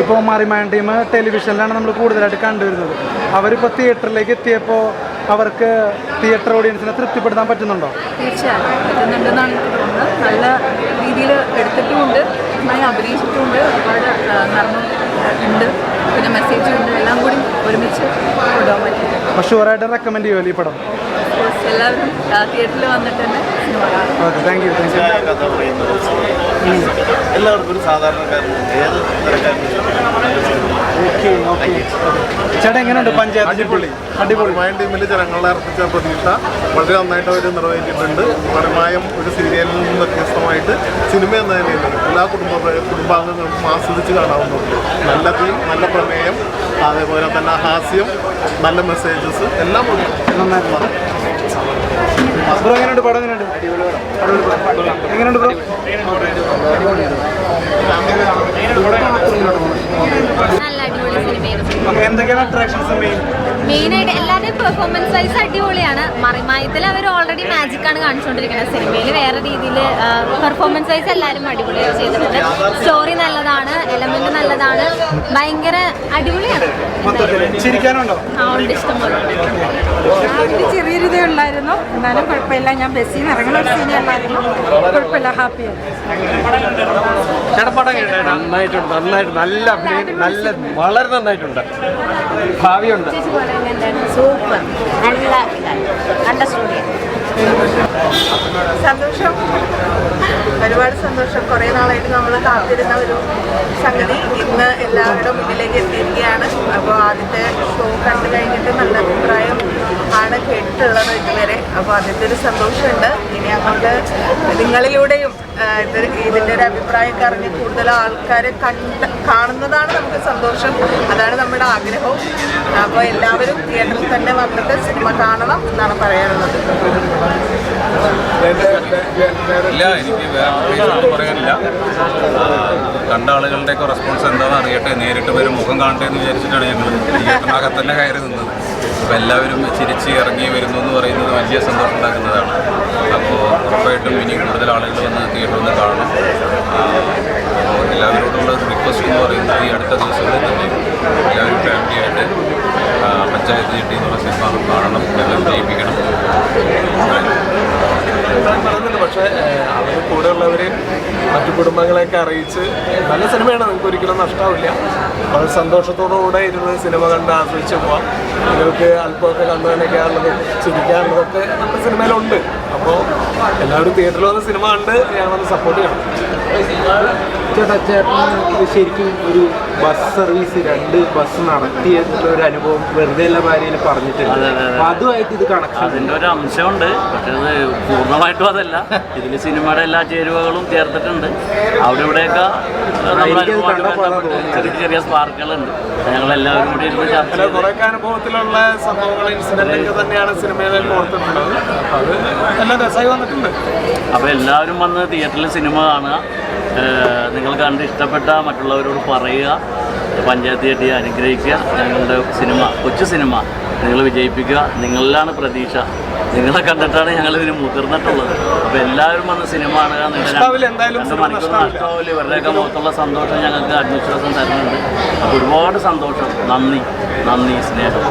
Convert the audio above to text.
ഇപ്പോൾ മറിമാൻ ടീം ടെലിവിഷനിലാണ് നമ്മൾ കൂടുതലായിട്ട് കണ്ടുവരുന്നത്. അവരിപ്പോൾ തിയേറ്ററിലേക്ക് എത്തിയപ്പോൾ അവർക്ക് തിയേറ്റർ ഓഡിയൻസിനെ തൃപ്തിപ്പെടുത്താൻ പറ്റുന്നുണ്ടോ? തീർച്ചയായും പറ്റുന്നുണ്ടെന്നാണ് എനിക്ക് തോന്നുന്നത്. നല്ല രീതിയിൽ എടുത്തിട്ടുമുണ്ട്. നന്നായി അഭിനയിച്ചിട്ടുമുണ്ട്. ഒരുപാട് നർമ്മം ഉണ്ട്. പിന്നെ മെസ്സേജും ഉണ്ട്. എല്ലാം കൂടി ഒരുമിച്ച് കൊണ്ടുപോകാൻ പറ്റും. ഷുവറായിട്ട് റെക്കമെൻഡ് ചെയ്യുമല്ലോ ഈ പടം? എല്ലാവരും തിയേറ്ററിൽ വന്നിട്ട് തന്നെ. എല്ലാവർക്കും ഒരു സാധാരണക്കാരനും ഏത് ചേട്ടാ എങ്ങനെയുണ്ട് പഞ്ചായത്ത്? അടിപൊളി. അടിപൊളി. മൈൻഡ് ടീമിൽ ജനങ്ങളെ അർപ്പിച്ച പ്രതീക്ഷ. വളരെ നന്നായിട്ട് അവർ നിർവഹിച്ചിട്ടുണ്ട്. പരമായം ഒരു സീരിയലിൽ നിന്ന് വ്യത്യസ്തമായിട്ട് സിനിമ എന്ന നിലയിൽ എല്ലാ കുടുംബ കുടുംബാംഗങ്ങൾക്കും ആസ്വദിച്ച് കാണാവുന്നുണ്ട്. നല്ല തീം നല്ല പ്രമേയം അതേപോലെ തന്നെ ഹാസ്യം നല്ല മെസ്സേജസ് എല്ലാം ഉണ്ട്. നന്നായിട്ട് എങ്ങനെയുണ്ട് പടം? എങ്ങനെയുണ്ട്. എങ്ങനെയുണ്ട് ബ്രോ നല്ല അടിപൊളി സിനിമയായിരുന്നു ഓക്കെ എന്തൊക്കെയാണ് അട്രാക്ഷൻസ് മെയിൻ മെയിനായിട്ട് എല്ലാവരുടെയും പെർഫോമൻസ് വൈസ് അടിപൊളിയാണ്. മറിമായത്തിൽ അവർ ഓൾറെഡി മാജിക് ആണ് കാണിച്ചുകൊണ്ടിരിക്കുന്നത്. സിനിമയിൽ വേറെ രീതിയിൽ പെർഫോമൻസ് വൈസ് എല്ലാവരും അടിപൊളിയായി ചെയ്തിട്ടുണ്ട് സ്റ്റോറി നല്ലതാണ് എലമെന്റ് നല്ലതാണ്. ഭയങ്കര അടിപൊളിയാണ്. ചെറിയ ഉണ്ടായിരുന്നു എന്നാലും കുഴപ്പമില്ല. ഞാൻ ബസ്സിൽ നിന്ന് ഇറങ്ങുന്ന ഒരു സീനേ ഉള്ളായിരുന്നു. കുഴപ്പമില്ല. ഹാപ്പിയാണ് നന്നായിട്ടുണ്ട്. നന്നായിട്ട് നല്ല നല്ല വളരെ നന്നായിട്ടുണ്ട്. ഭാവിയുണ്ട്. സൂപ്പർ. നല്ല നല്ല സ്റ്റുഡിയോ സന്തോഷം. ഒരുപാട് സന്തോഷം. കുറേ നാളായിട്ട് നമ്മൾ കാത്തിരുന്ന ഒരു സംഗതി. ഇന്ന് എല്ലാവരുടെ മുന്നിലേക്ക് എത്തിയിരിക്കുകയാണ്. അപ്പോൾ ആദ്യത്തെ ഷോ കണ്ടു കഴിഞ്ഞിട്ട് നല്ല അഭിപ്രായം ആണ് കേട്ടിട്ടുള്ളത് ഇതുവരെ. അപ്പോൾ അതിന്റെ ഒരു സന്തോഷമുണ്ട്. ഇനി അങ്ങോട്ട് നിങ്ങളിലൂടെയും ഇത് ഇതിന്റെ ഒരു അഭിപ്രായമൊക്കെ അറിഞ്ഞ് കൂടുതൽ ആൾക്കാരെ കണ്ട് കാണുന്നതാണ് നമുക്ക് സന്തോഷം. അതാണ് നമ്മുടെ ആഗ്രഹവും. അപ്പോൾ എല്ലാവരും തിയേറ്ററിൽ തന്നെ വന്നിട്ട് സിനിമ കാണണം എന്നാണ് പറയാനുള്ളത്. ഇല്ല എനിക്ക് വേറെ ഒന്നും പറയാനില്ല. കണ്ട ആളുകളുടെയൊക്കെ റെസ്പോൺസ് എന്താണെന്ന് അറിയട്ടെ. നേരിട്ട് വരും മുഖം കാണട്ടെ എന്ന് വിചാരിച്ചിട്ടാണ് ഞങ്ങൾ തിയേറ്ററിനകത്ത് തന്നെ കയറി നിന്നത്. അപ്പോൾ എല്ലാവരും ചിരിച്ച് ഇറങ്ങി വരുന്നു എന്ന് പറയുന്നത് വലിയ സന്തോഷം ഉണ്ടാക്കുന്നതാണ്. അപ്പോൾ ഉറപ്പായിട്ടും ഇനി കൂടുതൽ ആളുകൾ വന്ന് തിയേറ്ററിൽ നിന്ന് കാണും എല്ലാവരോടുള്ള റിക്വസ്റ്റ് എന്ന് പറയുന്നത് ഈ അടുത്ത ദിവസങ്ങളിൽ തന്നെ എല്ലാവരും ഫാമിലിയായിട്ട് പഞ്ചായത്ത് ചിട്ടി എന്നുള്ള സിനിമ കാണണം എല്ലാം ജയിപ്പിക്കണം പക്ഷേ അവർ കൂടെയുള്ളവർ മറ്റു കുടുംബങ്ങളെയൊക്കെ അറിയിച്ച് നല്ല സിനിമയാണ്. നിങ്ങൾക്ക് ഒരിക്കലും നഷ്ടാവില്ല. വളരെ സന്തോഷത്തോടുകൂടെ ഇരുന്ന് സിനിമ കണ്ട് ആസ്വദിച്ച് പോവാം. നിങ്ങൾക്ക് അല്പമൊക്കെ കണ്ടു തന്നെയൊക്കെയാണുള്ളത് ചിരിക്കാനുള്ളതൊക്കെ നമ്മുടെ സിനിമയിലുണ്ട്. അപ്പോൾ എല്ലാവരും തിയേറ്ററിൽ വന്ന് സിനിമ കണ്ട് ഞങ്ങളൊന്ന് സപ്പോർട്ട് ചെയ്യണം. ചേട്ടാ ചേട്ടൻ ശരിക്കും ഒരു ബസ് സർവീസ് രണ്ട് ബസ് നടത്തിയിട്ടുള്ള ഒരു അനുഭവം വെറുതെ എല്ലാ ഭാര്യയിൽ പറഞ്ഞിട്ടുണ്ട്. അപ്പൊ അതുമായിട്ട് ഇത് കണക്ഷൻ അതിന്റെ ഒരു അംശമുണ്ട്. പക്ഷേ അത് പൂർണമായിട്ടും അതല്ല. ഇതിൽ സിനിമയുടെ എല്ലാ ചേരുവകളും ചേർത്തിട്ടുണ്ട്. അവിടെ ഇവിടെയൊക്കെ നമ്മുടെ എനിക്കത് അനുഭവമായിട്ട് ബന്ധപ്പെട്ട് ചെറിയ ചെറിയ സ്പാർക്കുകളുണ്ട് ഞങ്ങളെല്ലാവരും കൂടി ഇരുന്ന് ചർച്ച അങ്ങനെ ചെയ്ത് കുറേയൊക്കെ അനുഭവത്തിലുള്ള സംഭവങ്ങൾ ഇൻസിഡന്റൊക്കെ തന്നെയാണ് സിനിമയിൽ ഓർത്തിട്ടുള്ളത് അത് എല്ലാം രസമായി വന്നിട്ടുണ്ട്. അപ്പോൾ എല്ലാവരും വന്ന് തിയേറ്ററിൽ സിനിമ കാണുക. നിങ്ങൾ കണ്ട് ഇഷ്ടപ്പെട്ട മറ്റുള്ളവരോട് പറയുക പഞ്ചായത്ത് ചെട്ടിയെ അനുഗ്രഹിക്കുക ഞങ്ങളുടെ സിനിമ കൊച്ചു സിനിമ നിങ്ങൾ വിജയിപ്പിക്കുക നിങ്ങളിലാണ് പ്രതീക്ഷ. നിങ്ങളെ കണ്ടിട്ടാണ് ഞങ്ങൾ ഇതിന് മുതിർന്നിട്ടുള്ളത്. അപ്പോൾ എല്ലാവരും വന്ന് സിനിമ കാണുക. നഷ്ടമാവില്ല. ഇവരുടെയൊക്കെ മുഖത്തുള്ള സന്തോഷം ഞങ്ങൾക്ക് ആത്മവിശ്വാസം തരുന്നുണ്ട്. അപ്പോൾ ഒരുപാട് സന്തോഷം. നന്ദി. നന്ദി സ്നേഹം.